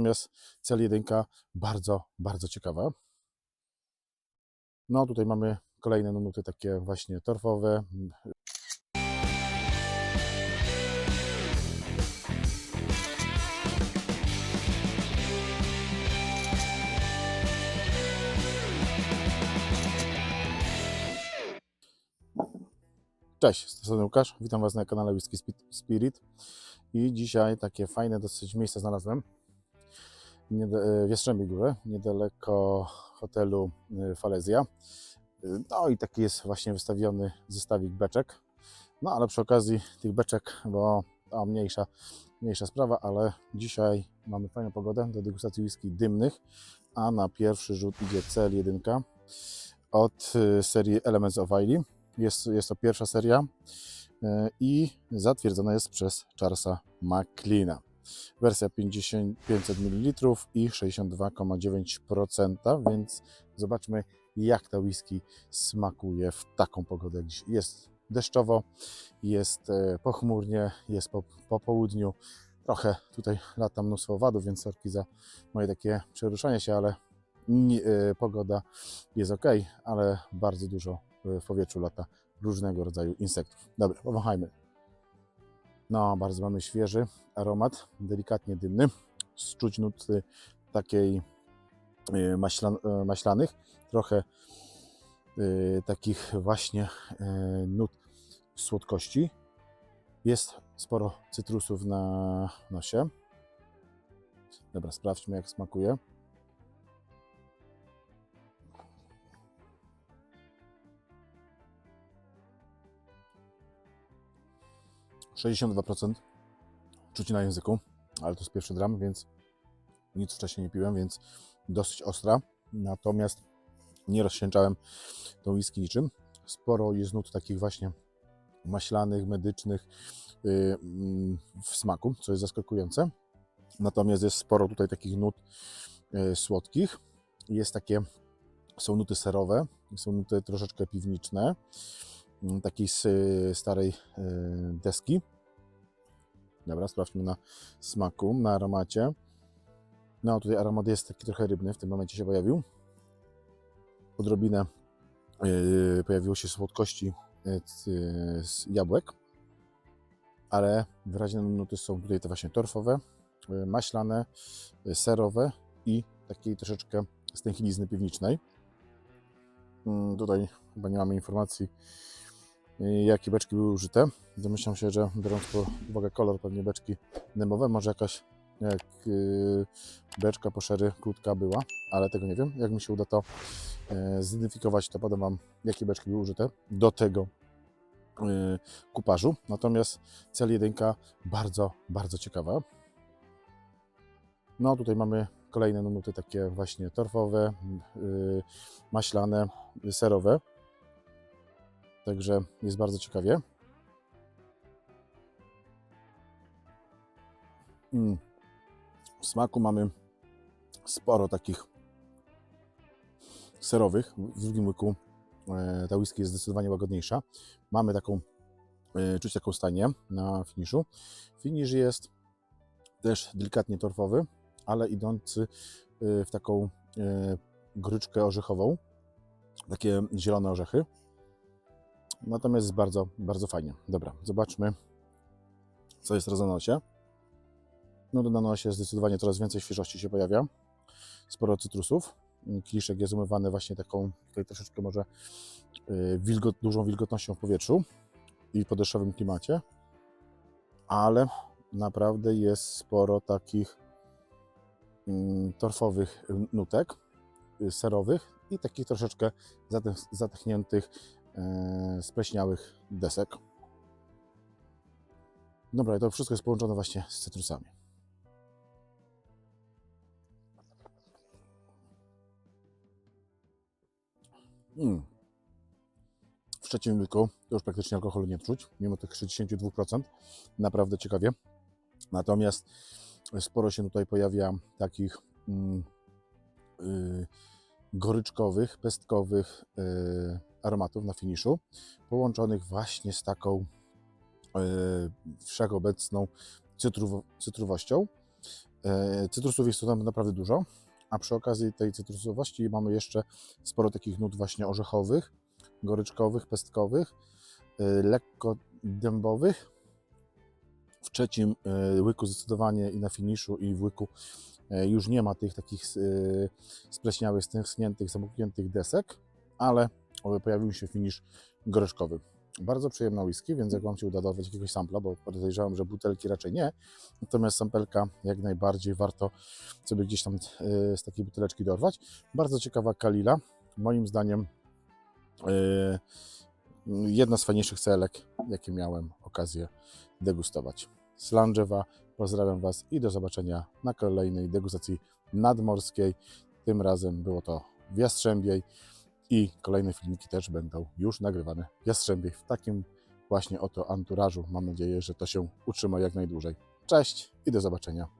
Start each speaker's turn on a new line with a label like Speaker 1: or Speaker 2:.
Speaker 1: Natomiast cel jedynka bardzo, bardzo ciekawa. No tutaj mamy kolejne nuty takie właśnie torfowe. Cześć, strony Łukasz. Witam Was na kanale Whisky Spi- Spirit. I dzisiaj takie fajne dosyć miejsce znalazłem w Jastrzębiej Górze, niedaleko hotelu y, Falezja. No i taki jest właśnie wystawiony zestawik beczek. No ale przy okazji tych beczek, bo a, mniejsza, mniejsza sprawa, ale dzisiaj mamy fajną pogodę do degustacji whisky dymnych, a na pierwszy rzut idzie CL1 od y, serii Elements of Wiley. Jest, jest to pierwsza seria i zatwierdzona jest przez Charlesa McLeana. Wersja 50, 500 ml i 62,9%, więc zobaczmy jak ta whisky smakuje w taką pogodę dziś. Jest deszczowo, jest e, pochmurnie, jest po, po południu. Trochę tutaj lata mnóstwo owadów, więc sorki za moje takie przeruszanie się, ale nie, pogoda jest ok, ale bardzo dużo e, w powietrzu lata różnego rodzaju insektów. Dobra, powąchajmy. No, bardzo mamy świeży aromat, delikatnie dymny, z czuć nuty takiej y, y, maślanych, trochę y, takich właśnie nut słodkości. Jest sporo cytrusów na nosie. Dobra, sprawdźmy jak smakuje. Sześćdziesiąt dwa procent czuć na języku, ale to jest pierwszy dram, więc nic wcześniej nie piłem, więc dosyć ostra. Natomiast nie rozsięczałem tą whisky niczym. Sporo jest nut takich właśnie maślanych, medycznych yy, mm, w smaku, co jest zaskakujące. Natomiast jest sporo tutaj takich nut yy, słodkich. Jest takie, są nuty serowe, są nuty troszeczkę piwniczne, takiej starej yy, deski. Dobra, sprawdźmy na smaku, na aromacie. No tutaj aromat jest taki trochę rybny, w tym momencie się pojawił. Odrobinę yy, pojawiło się słodkości yy, z jabłek, ale wyraźne nuty są tutaj te właśnie torfowe, maślane, serowe i takiej troszeczkę stęchlizny piwnicznej. Yy, tutaj chyba nie mamy informacji, jakie beczki były użyte. Domyślam się, że biorąc pod uwagę kolor pewnie beczki dymowe, może jakaś jak yy, beczka po szery krótka była, ale tego nie wiem. Jak mi się uda to yy, zidentyfikować, to podam Wam, jakie beczki były użyte do tego yy, kupażu. Natomiast cel jedynka bardzo, bardzo ciekawa. No tutaj mamy kolejne nuty takie właśnie torfowe, yy, maślane, serowe. Także jest bardzo ciekawie. Mm. W smaku mamy sporo takich serowych. W drugim łyku e, ta whisky jest zdecydowanie łagodniejsza. Mamy taką, e, czuć taką stanię na finiszu. Finisz jest też delikatnie torfowy, ale idący e, w taką gryczkę orzechową. Takie zielone orzechy. Natomiast jest bardzo, bardzo fajnie. Dobra, zobaczmy, co jest na nosie. No do nanosie zdecydowanie coraz więcej świeżości się pojawia. Sporo cytrusów. Kiszek jest umywany właśnie taką, tutaj troszeczkę może y, wilgot, dużą wilgotnością w powietrzu i po klimacie. Ale naprawdę jest sporo takich mm, torfowych nutek, y, serowych i takich troszeczkę zatechniętych, spleśniałych desek. Dobra, to wszystko jest połączone właśnie z cytrusami. Mm. W trzecim to już praktycznie alkoholu nie czuć, mimo tych 62%. Naprawdę ciekawie. Natomiast sporo się tutaj pojawia takich mm, y, goryczkowych, pestkowych y, aromatów na finiszu, połączonych właśnie z taką y, wszechobecną cytru, cytruwością. E, Cytrusów jest tu tam naprawdę dużo, a przy okazji tej cytrusowości mamy jeszcze sporo takich nut właśnie orzechowych, goryczkowych, pestkowych, e, lekko dębowych. W trzecim e, łyku zdecydowanie i na finiszu i w łyku e, już nie ma tych takich e, spleśniałych, stęskniętych, zamkniętych desek, ale pojawił się finisz goryczkowy. Bardzo przyjemna whisky, więc jak Wam się uda dorwać jakiegoś sampla, bo podejrzewam, że butelki raczej nie, natomiast sampelka jak najbardziej warto sobie gdzieś tam e, z takiej buteleczki dorwać. Bardzo ciekawa Kalila, moim zdaniem e, jedna z fajniejszych celek, jakie miałem okazję degustować. Slangewa, pozdrawiam Was i do zobaczenia na kolejnej degustacji nadmorskiej. Tym razem było to w Jastrzębiej i kolejne filmiki też będą już nagrywane w Jastrzębiej w takim właśnie oto anturażu. Mam nadzieję, że to się utrzyma jak najdłużej. Cześć i do zobaczenia.